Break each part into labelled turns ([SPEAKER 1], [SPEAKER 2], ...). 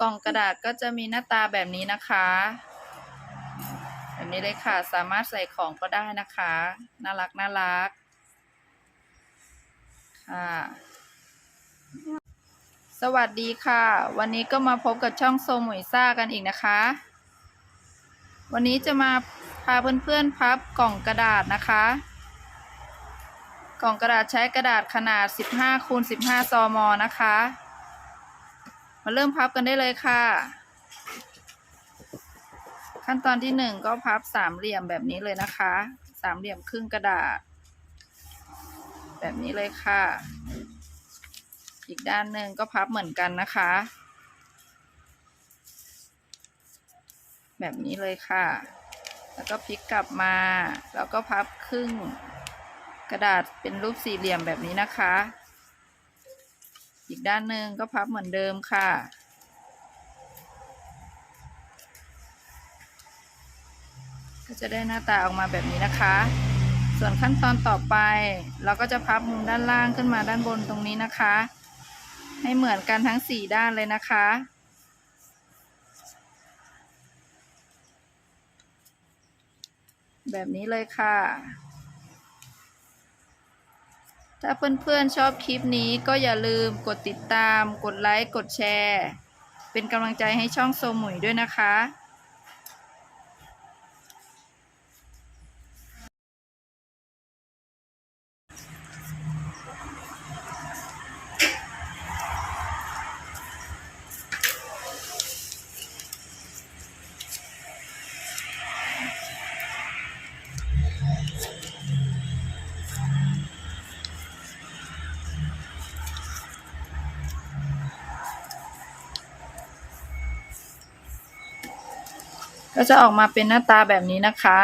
[SPEAKER 1] กล่องกระดาษก็จะมีหน้าตาแบบนี้นะคะ แบบนี้เลยค่ะ สามารถใส่ของก็ได้นะคะ น่ารักน่ารัก ค่ะ สวัสดีค่ะ วันนี้ก็มาพบกับช่องโซหมวยซ่ากันอีกนะคะ วันนี้จะมาพาเพื่อนๆพับกล่องกระดาษนะคะ กล่องกระดาษใช้กระดาษขนาด 15คูณ15ซมนะคะ มาเริ่มพับกันได้เลยค่ะ ขั้นตอนที่หนึ่งก็พับสามเหลี่ยมแบบนี้เลยนะคะ สามเหลี่ยมครึ่งกระดาษ แบบนี้เลยค่ะ อีกด้านหนึ่งก็พับเหมือนกันนะคะ แบบนี้เลยค่ะ แล้วก็พลิกกลับมา แล้วก็พับครึ่งกระดาษเป็นรูปสี่เหลี่ยมแบบนี้นะคะ อีกด้านหนึ่งก็พับเหมือนเดิมค่ะ ก็จะได้หน้าตาออกมาแบบนี้นะคะ ส่วนขั้นตอนต่อไป เราก็จะพับมุมด้านล่างขึ้นมาด้านบนตรงนี้นะคะ ให้เหมือนกันทั้งสี่ด้านเลยนะคะแบบนี้เลยค่ะ ถ้าเพื่อนๆชอบคลิปนี้ก็อย่าลืมกดติดตาม กดไลค์ กดแชร์ เป็นกำลังใจให้ช่องโซมุยด้วยนะคะ ก็จะออกมาเป็นหน้าตาแบบนี้นะคะ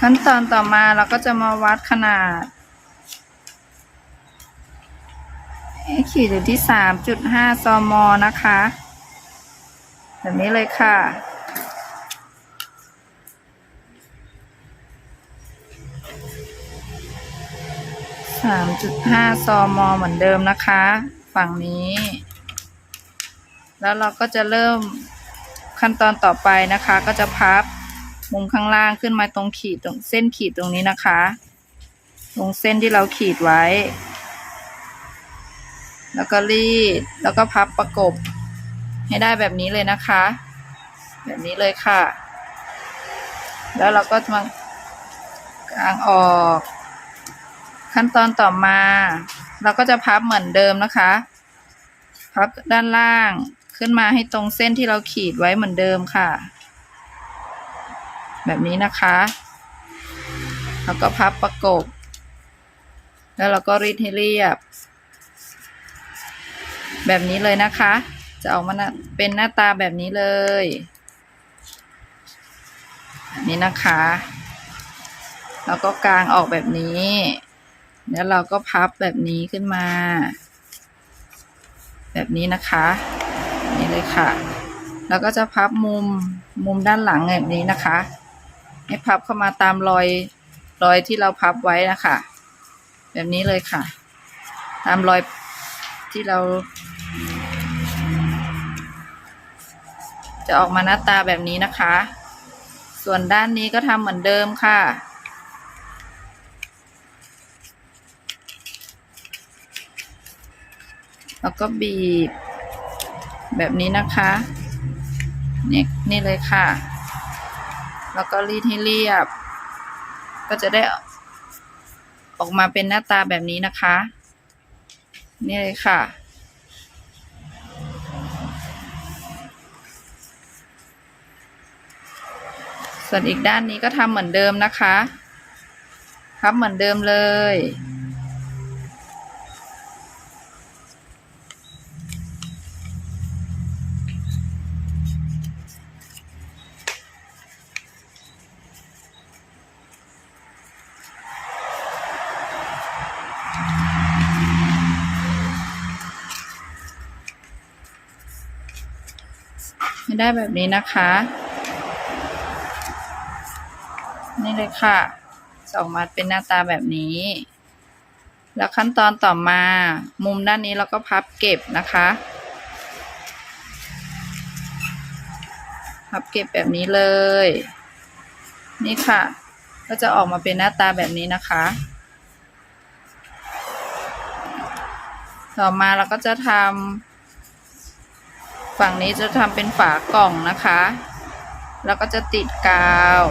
[SPEAKER 1] ขั้นตอนต่อมาเราก็จะมาวัดขนาดให้ขีดอยู่ที่สามจุดห้าซมนะคะ แบบนี้เลยค่ะ สามจุดห้าซมเหมือนเดิมนะคะ ฝั่งนี้ แล้วเราก็จะเริ่มขั้นตอนต่อไปนะคะ ก็จะพับมุมข้างล่างขึ้นมาตรงขีดตรงเส้นขีดตรงนี้นะคะ ตรงเส้นที่เราขีดไว้ แล้วก็รีดแล้วก็พับประกบให้ได้แบบนี้เลยนะคะ แบบนี้เลยค่ะ แล้วเราก็มากางออก ขั้นตอนต่อมา เราก็จะพับเหมือนเดิมนะคะ พับด้านล่างขึ้นมาให้ตรงเส้นที่เราขีดไว้เหมือนเดิมค่ะ แบบนี้นะคะ แล้วก็พับประกบ แล้วเราก็รีดให้เรียบ แบบนี้เลยนะคะ จะออกมาเป็นหน้าตาแบบนี้เลยนี้นะคะ แล้วก็กางออกแบบนี้ แล้วเราก็พับแบบนี้ขึ้นมา แบบนี้นะคะ นี่เลยค่ะ แล้วก็จะพับมุมมุมด้านหลังแบบนี้นะคะ ให้พับเข้ามาตามรอยรอยที่เราพับไว้นะคะ แบบนี้เลยค่ะ ตามรอยที่เรา จะออกมาหน้าตาแบบนี้นะคะ ส่วนด้านนี้ก็ทำเหมือนเดิมค่ะ แล้วก็บีบ แบบนี้นะคะนี่นี่เลยค่ะ แล้วก็รีดให้เรียบ ก็จะได้ออกมาเป็นหน้าตาแบบนี้นะคะ นี่เลยค่ะ ส่วนอีกด้านนี้ก็ทำเหมือนเดิมนะคะพับเหมือนเดิมเลย ได้แบบนี้นะคะ นี่เลยค่ะสองมัดเป็นหน้าตาแบบนี้ แล้วขั้นตอนต่อมา มุมด้านนี้เราก็พับเก็บนะคะ พับเก็บแบบนี้เลย นี่ค่ะ ก็จะออกมาเป็นหน้าตาแบบนี้นะคะ ต่อมาเราก็จะทำ ฝั่งนี้จะทำเป็นฝากล่องนะคะ แล้วก็จะติดกาว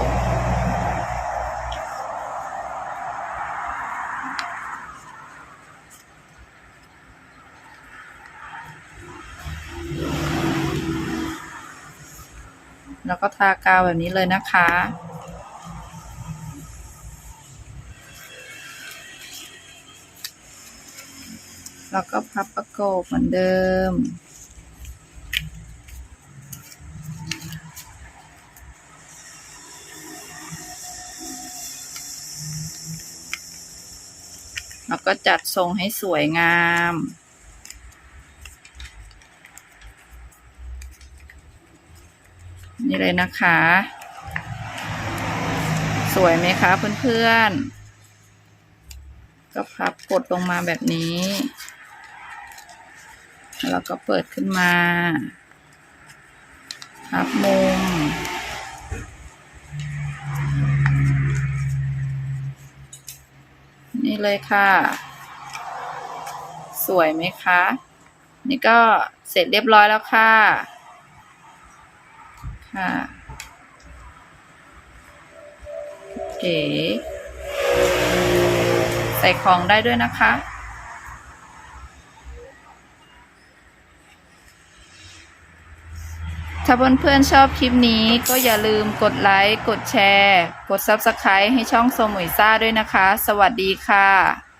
[SPEAKER 1] แล้วก็ทากาวแบบนี้เลยนะคะแล้วก็พับประกบเหมือนเดิม แล้วก็จัดทรงให้สวยงาม นี่เลยนะคะ สวยไหมคะเพื่อนๆ ก็พับกดลงมาแบบนี้ แล้วก็เปิดขึ้นมาพับมุม เลยค่ะ สวยไหมคะ นี่ก็เสร็จเรียบร้อยแล้วค่ะ ค่ะเก๋ใส่ของได้ด้วยนะคะาเพื่อนๆชอบคลิปนี้ก็อย่าลืมกดไลค์ กดแชร์ กด Subscribe ให้ช่องโซมุยซ่าด้วยนะคะ สวัสดีค่ะ